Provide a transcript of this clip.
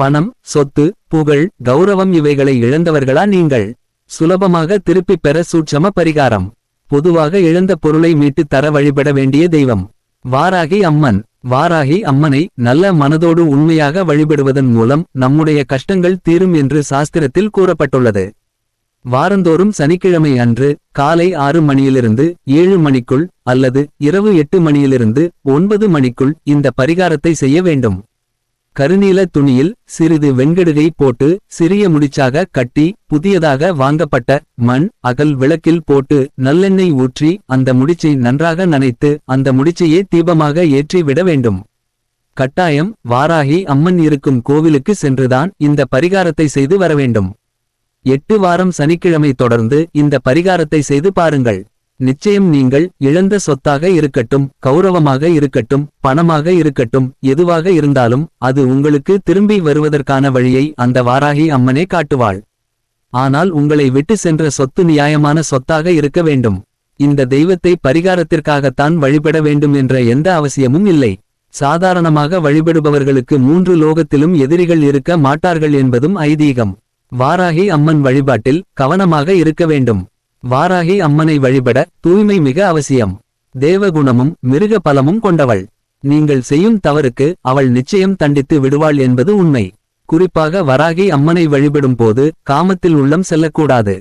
பணம் சொத்து புகழ் கௌரவம் இவைகளை இழந்தவர்களா நீங்கள்? சுலபமாக திருப்பிப் பெற சூட்சம பரிகாரம். பொதுவாக இழந்த பொருளை மீட்டுத் தர வழிபட வேண்டிய தெய்வம். வாராகி அம்மன். வாராகி அம்மனை நல்ல மனதோடு உண்மையாக வழிபடுவதன் மூலம் நம்முடைய கஷ்டங்கள் தீரும் என்று சாஸ்திரத்தில் கூறப்பட்டுள்ளது. வாரந்தோறும் சனிக்கிழமை அன்று காலை ஆறு மணியிலிருந்து ஏழு மணிக்குள் அல்லது இரவு எட்டு மணியிலிருந்து ஒன்பது மணிக்குள் இந்த பரிகாரத்தை செய்ய வேண்டும். கருநீல துணியில் சிறிது வெண்கடுகை போட்டு சிறிய முடிச்சாக கட்டி புதியதாக வாங்கப்பட்ட மண் அகல் விளக்கில் போட்டு நல்லெண்ணெய் ஊற்றி அந்த முடிச்சை நன்றாக நனைத்து அந்த முடிச்சையே தீபமாக ஏற்றி விட வேண்டும். கட்டாயம் வாராகி அம்மன் இருக்கும் கோவிலுக்கு சென்றுதான் இந்த பரிகாரத்தை செய்து வர வேண்டும். எட்டு வாரம் சனிக்கிழமை தொடர்ந்து இந்த பரிகாரத்தை செய்து பாருங்கள். நிச்சயம் நீங்கள் இழந்த சொத்தாக இருக்கட்டும் கௌரவமாக இருக்கட்டும் பணமாக இருக்கட்டும் எதுவாக இருந்தாலும் அது உங்களுக்கு திரும்பி வருவதற்கான வழியை அந்த வாராகி அம்மனே காட்டுவாள். ஆனால் உங்களை விட்டு சென்ற சொத்து நியாயமான சொத்தாக இருக்க வேண்டும். இந்த தெய்வத்தை பரிகாரத்திற்காகத்தான் வழிபட வேண்டும் என்ற எந்த அவசியமும் இல்லை. சாதாரணமாக வழிபடுபவர்களுக்கு மூன்று லோகத்திலும் எதிரிகள் இருக்க மாட்டார்கள் என்பதும் ஐதீகம். வாராகி அம்மன் வழிபாட்டில் கவனமாக இருக்க வேண்டும். வாராகி அம்மனை வழிபட தூய்மை மிக அவசியம். தேவகுணமும் மிருக பலமும் கொண்டவள். நீங்கள் செய்யும் தவறுக்கு அவள் நிச்சயம் தண்டித்து விடுவாள் என்பது உண்மை. குறிப்பாக வராகி அம்மனை வழிபடும் போது காமத்தில் உள்ளம் செல்லக்கூடாது.